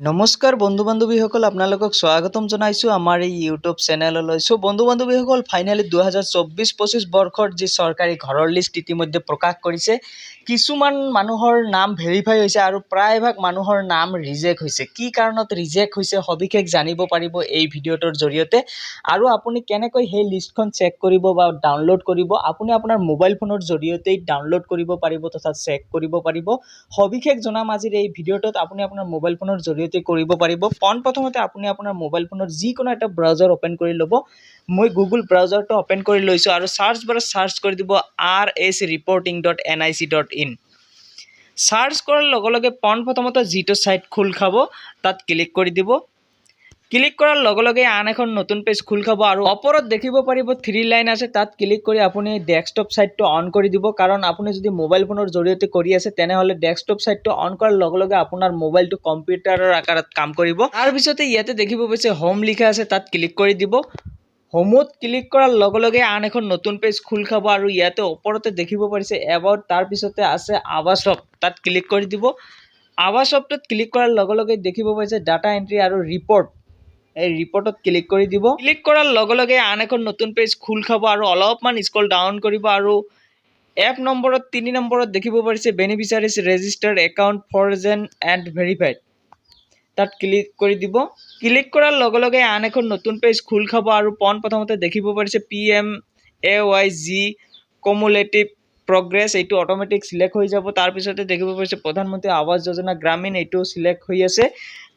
নমস্কাৰ বন্ধু বান্ধৱীসকল আপোনালোকক স্বাগতম জনাইছোঁ আমাৰ এই ইউটিউব চেনেললৈ। চ' বন্ধু বান্ধৱীসকল ফাইনেলি দুহেজাৰ চৌব্বিছ পঁচিছ বৰ্ষৰ যি চৰকাৰী ঘৰৰ লিষ্ট ইতিমধ্যে প্ৰকাশ কৰিছে, কিছুমান মানুহৰ নাম ভেৰিফাই হৈছে আৰু প্ৰায়ভাগ মানুহৰ নাম ৰিজেক্ট হৈছে। কি কাৰণত ৰিজেক্ট হৈছে সবিশেষ জানিব পাৰিব এই ভিডিঅ'টোৰ জৰিয়তে। আৰু আপুনি কেনেকৈ সেই লিষ্টখন চেক কৰিব বা ডাউনলোড কৰিব, আপুনি আপোনাৰ মোবাইল ফোনৰ জৰিয়তেই ডাউনলোড কৰিব পাৰিব তথা চেক কৰিব পাৰিব। সবিশেষ জনাম আজিৰ এই ভিডিঅ'টোত। আপুনি আপোনাৰ মোবাইল ফোনৰ জৰিয়তে কৰিব পাৰিব। পোনপ্ৰথমতে আপুনি আপোনাৰ মোবাইল ফোনৰ যিকোনো এটা ব্ৰাউজাৰ অ'পেন কৰি ল'ব। মই গুগল ব্ৰাউজাৰটো অ'পেন কৰি লৈছোঁ আৰু চাৰ্চ বাৰত চাৰ্চ কৰি দিব R S reporting dot N I C dot in search কৰাৰ লগে লগে পোনপ্ৰথমতে যিটো ছাইট খোল খাব, তাত ক্লিক কৰি দিব। ক্লিক কৰাৰ লগে লগে আন এখন নতুন পেজ খোল খাব আৰু ওপৰত দেখিব পাৰিব থ্ৰী লাইন আছে, তাত ক্লিক কৰি আপুনি ডেস্কটপ ছাইটটো অন কৰি দিব। কাৰণ আপুনি যদি মোবাইল ফোনৰ জৰিয়তে কৰি আছে, তেনেহ'লে ডেস্কটপ ছাইটটো অন কৰাৰ লগে লগে আপোনাৰ মোবাইলটো কম্পিউটাৰৰ আকাৰত কাম কৰিব। তাৰপিছতে ইয়াতে দেখিব পাইছে হোম লিখা আছে, তাত ক্লিক কৰি দিব। হোমত ক্লিক কৰাৰ লগে লগে আন এখন নতুন পেজ খোল খাব আৰু ইয়াতে ওপৰতে দেখিব পাৰিছে এবাউট তাৰপিছতে আছে আৱাসপ তাত ক্লিক কৰি দিব। আৱাসপটোত ক্লিক কৰাৰ লগে লগে দেখিব পাইছে ডাটা এণ্ট্ৰি আৰু ৰিপৰ্ট এই ৰিপৰ্টত ক্লিক কৰি দিব। ক্লিক কৰাৰ লগে লগে আন এখন নতুন পেজ খোল খাব আৰু অলপমান স্ক্ৰল ডাউন কৰিব আৰু এপ নম্বৰত, তিনি নম্বৰত দেখিব পাৰিছে বেনিফিচাৰিজ ৰেজিষ্টাৰ্ড একাউণ্ট ফৰ যেন এণ্ড ভেৰিফাইড তাত ক্লিক কৰি দিব। ক্লিক কৰাৰ লগে লগে আন এখন নতুন পেজ খোল খাব আৰু পোনপ্ৰথমতে দেখিব পাৰিছে P M A Y G cumulative progress এইটো অট'মেটিক চিলেক্ট হৈ যাব। তাৰপিছতে দেখিব পাৰিছে প্ৰধানমন্ত্ৰী আৱাস যোজনা গ্ৰামীণ এইটো চিলেক্ট হৈ আছে।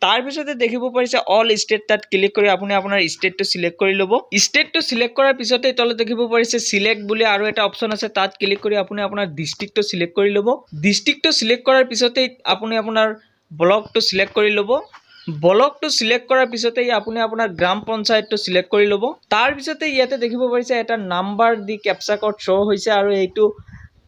তাৰপিছতে দেখিব পাৰিছে অল ষ্টেট তাত ক্লিক কৰি আপুনি আপোনাৰ ষ্টেটটো চিলেক্ট কৰি ল'ব। ষ্টেটটো চিলেক্ট কৰাৰ পিছতে তলত দেখিব পাৰিছে চিলেক্ট বুলি আৰু এটা অপশ্যন আছে, তাত ক্লিক কৰি আপুনি আপোনাৰ ডিষ্ট্ৰিক্টটো চিলেক্ট কৰি ল'ব। ডিষ্ট্ৰিক্টটো চিলেক্ট কৰাৰ পিছতেই আপুনি আপোনাৰ ব্লকটো চিলেক্ট কৰি ল'ব। ব্লকটো চিলেক্ট কৰাৰ পিছতেই আপুনি আপোনাৰ গ্ৰাম পঞ্চায়তটো চিলেক্ট কৰি ল'ব। তাৰপিছতে ইয়াতে দেখিব পাৰিছে এটা নাম্বাৰ দি কেপচা ক'ড শ্ব' হৈছে আৰু এইটো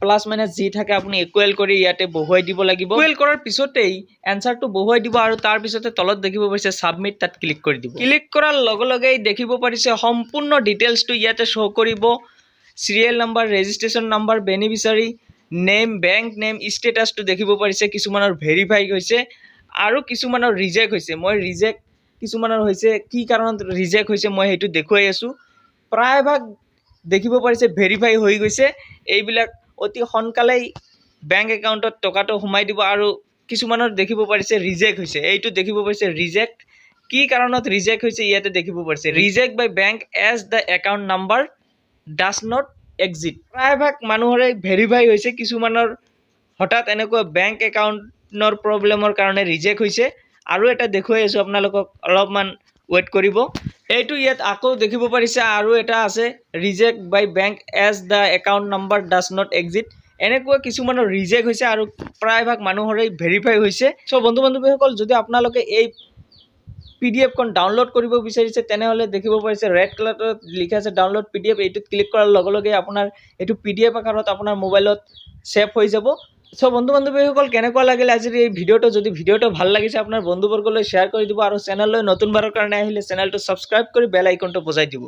প্লাছ মাইনাছ যি থাকে আপুনি ইকুৱেল কৰি ইয়াতে বহুৱাই দিব লাগিব। ইকুৱেল কৰাৰ পিছতেই এনচাৰটো বহুৱাই দিব আৰু তাৰপিছতে তলত দেখিব পাৰিছে ছাবমিট তাত ক্লিক কৰি দিব। ক্লিক কৰাৰ লগে লগেই দেখিব পাৰিছে সম্পূৰ্ণ ডিটেইলছটো ইয়াতে শ্ব' কৰিব। Serial number registration number beneficiary name bank name ষ্টেটাছটো দেখিব পাৰিছে, কিছুমানৰ ভেৰিফাই হৈছে আৰু কিছুমানৰ ৰিজেক্ট হৈছে। মই ৰিজেক্ট কিছুমানৰ হৈছে, কি কাৰণত ৰিজেক্ট হৈছে মই সেইটো দেখুৱাই আছোঁ। প্ৰায়ভাগ দেখিব পাৰিছে ভেৰিফাই হৈ গৈছে। এইবিলাক অতি সোনকালেই বেংক একাউণ্টত টকাটো সোমাই দিব আৰু কিছুমানৰ দেখিব পাৰিছে ৰিজেক্ট হৈছে। এইটো দেখিব পাৰিছে ৰিজেক্ট কি কাৰণত ৰিজেক্ট হৈছে ইয়াতে দেখিব পাৰিছে। Reject by bank as the account number does not exist প্ৰায়ভাগ মানুহৰে ভেৰিফাই হৈছে কিছুমানৰ হঠাৎ এনেকুৱা বেংক একাউণ্টৰ প্ৰব্লেমৰ কাৰণে ৰিজেক্ট হৈছে। আৰু এটা দেখুৱাই আছোঁ আপোনালোকক, অলপমান ৱেইট কৰিব। এইটো ইয়াত আকৌ দেখিব পাৰিছে আৰু এটা আছে reject by bank as the account number does not exist এনেকুৱা কিছুমানৰ ৰিজেক্ট হৈছে আৰু প্ৰায়ভাগ মানুহৰে ভেৰিফাই হৈছে। চ' বন্ধু বান্ধৱীসকল, যদি আপোনালোকে এই পি ডি এফখন ডাউনলোড কৰিব বিচাৰিছে, তেনেহ'লে দেখিব পাৰিছে ৰেড কালাৰত লিখা আছে ডাউনলোড পি ডি এফ এইটোত ক্লিক কৰাৰ লগে লগে আপোনাৰ, এইটো পি ডি এফ আকাৰত আপোনাৰ মোবাইলত ছেভ হৈ যাব। চ' বন্ধু বান্ধৱীসকল কেনেকুৱা লাগিলে আজিৰ এই ভিডিঅ'টো? যদি ভিডিঅ'টো ভালো লাগিছে, আপোনাৰ বন্ধুবৰ্গলৈ শ্বেয়াৰ কৰি দিব আৰু চেনেললৈ নতুনবাৰৰ কাৰণে আহিলে চেনেলটো ছাবস্ক্ৰাইব কৰি বেল আইকনটো বজাই দিব।